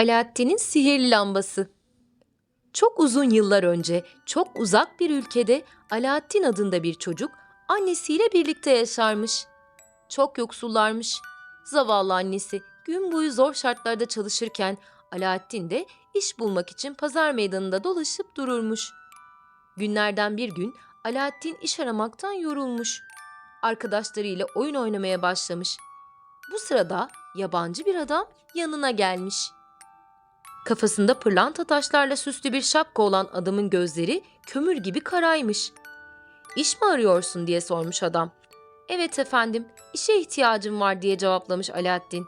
Alaaddin'in sihirli lambası. Çok uzun yıllar önce çok uzak bir ülkede Alaaddin adında bir çocuk annesiyle birlikte yaşarmış. Çok yoksullarmış. Zavallı annesi gün boyu zor şartlarda çalışırken Alaaddin de iş bulmak için pazar meydanında dolaşıp dururmuş. Günlerden bir gün Alaaddin iş aramaktan yorulmuş. Arkadaşlarıyla oyun oynamaya başlamış. Bu sırada yabancı bir adam yanına gelmiş. Kafasında pırlanta taşlarla süslü bir şapka olan adamın gözleri kömür gibi karaymış. İş mi arıyorsun diye sormuş adam. Evet efendim, işe ihtiyacım var diye cevaplamış Alaaddin.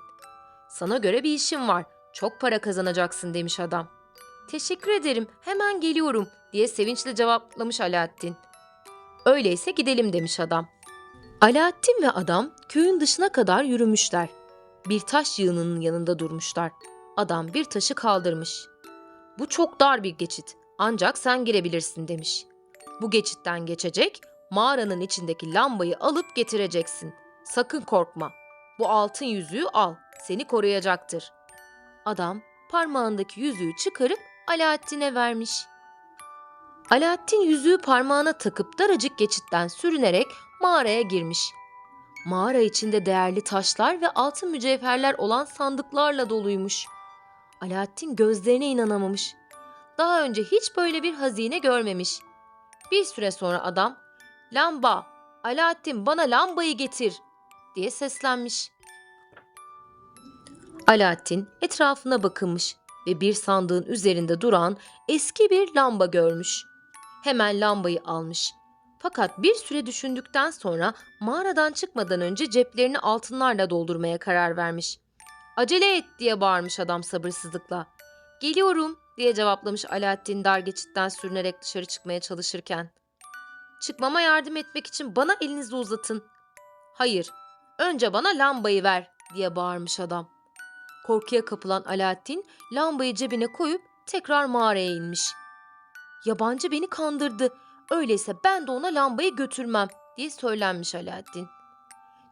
Sana göre bir işim var, çok para kazanacaksın demiş adam. Teşekkür ederim, hemen geliyorum diye sevinçle cevaplamış Alaaddin. Öyleyse gidelim demiş adam. Alaaddin ve adam köyün dışına kadar yürümüşler. Bir taş yığınının yanında durmuşlar. Adam bir taşı kaldırmış. Bu çok dar bir geçit. Ancak sen girebilirsin demiş. Bu geçitten geçecek, mağaranın içindeki lambayı alıp getireceksin. Sakın korkma. Bu altın yüzüğü al. Seni koruyacaktır. Adam parmağındaki yüzüğü çıkarıp Alaaddin'e vermiş. Alaaddin yüzüğü parmağına takıp daracık geçitten sürünerek mağaraya girmiş. Mağara içinde değerli taşlar ve altın mücevherler olan sandıklarla doluymuş. Alaaddin gözlerine inanamamış. Daha önce hiç böyle bir hazine görmemiş. Bir süre sonra adam, "Lamba, Alaaddin bana lambayı getir." diye seslenmiş. Alaaddin etrafına bakınmış ve bir sandığın üzerinde duran eski bir lamba görmüş. Hemen lambayı almış. Fakat bir süre düşündükten sonra mağaradan çıkmadan önce ceplerini altınlarla doldurmaya karar vermiş. Acele et diye bağırmış adam sabırsızlıkla. Geliyorum diye cevaplamış Alaaddin dar geçitten sürünerek dışarı çıkmaya çalışırken. Çıkmama yardım etmek için bana elinizi uzatın. Hayır, önce bana lambayı ver diye bağırmış adam. Korkuya kapılan Alaaddin lambayı cebine koyup tekrar mağaraya inmiş. Yabancı beni kandırdı. Öyleyse ben de ona lambayı götürmem diye söylenmiş Alaaddin.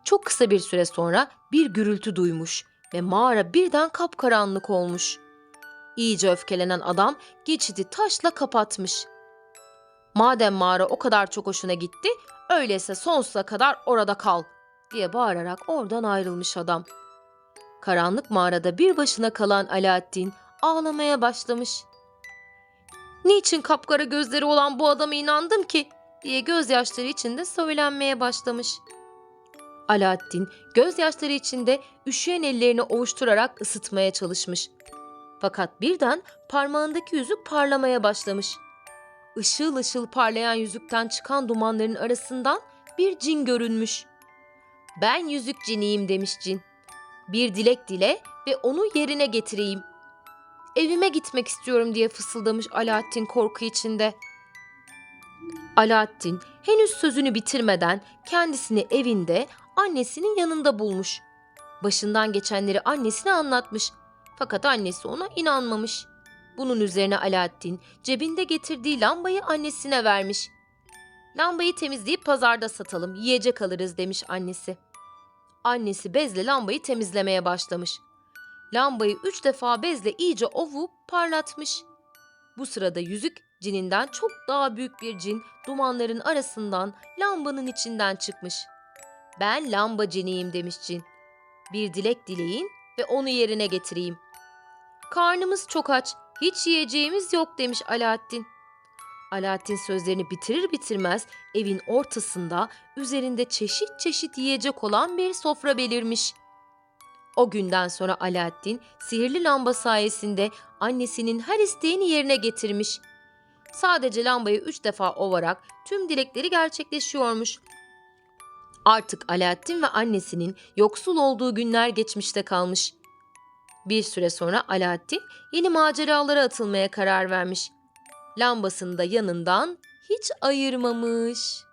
Çok kısa bir süre sonra bir gürültü duymuş ve mağara birden kapkaranlık olmuş. İyice öfkelenen adam geçidi taşla kapatmış. Madem mağara o kadar çok hoşuna gitti, öyleyse sonsuza kadar orada kal diye bağırarak oradan ayrılmış adam. Karanlık mağarada bir başına kalan Alaaddin ağlamaya başlamış. Niçin kapkara gözleri olan bu adama inandım ki diye gözyaşları içinde söylenmeye başlamış. Alaaddin gözyaşları içinde üşüyen ellerini ovuşturarak ısıtmaya çalışmış. Fakat birden parmağındaki yüzük parlamaya başlamış. Işıl ışıl parlayan yüzükten çıkan dumanların arasından bir cin görünmüş. Ben yüzük ciniyim demiş cin. Bir dilek dile ve onu yerine getireyim. Evime gitmek istiyorum diye fısıldamış Alaaddin korku içinde. Alaaddin henüz sözünü bitirmeden kendisini evinde annesinin yanında bulmuş. Başından geçenleri annesine anlatmış. Fakat annesi ona inanmamış. Bunun üzerine Alaaddin cebinde getirdiği lambayı annesine vermiş. Lambayı temizleyip pazarda satalım, yiyecek alırız demiş annesi. Annesi bezle lambayı temizlemeye başlamış. Lambayı üç defa bezle iyice ovup parlatmış. Bu sırada yüzük cininden çok daha büyük bir cin dumanların arasından lambanın içinden çıkmış. Ben lamba ciniyim demiş cin. Bir dilek dileyin ve onu yerine getireyim. Karnımız çok aç, hiç yiyeceğimiz yok demiş Alaaddin. Alaaddin sözlerini bitirir bitirmez evin ortasında üzerinde çeşit çeşit yiyecek olan bir sofra belirmiş. O günden sonra Alaaddin sihirli lamba sayesinde annesinin her isteğini yerine getirmiş. Sadece lambayı üç defa ovarak tüm dilekleri gerçekleşiyormuş. Artık Alaaddin ve annesinin yoksul olduğu günler geçmişte kalmış. Bir süre sonra Alaaddin yeni maceralara atılmaya karar vermiş. Lambasını da yanından hiç ayırmamış.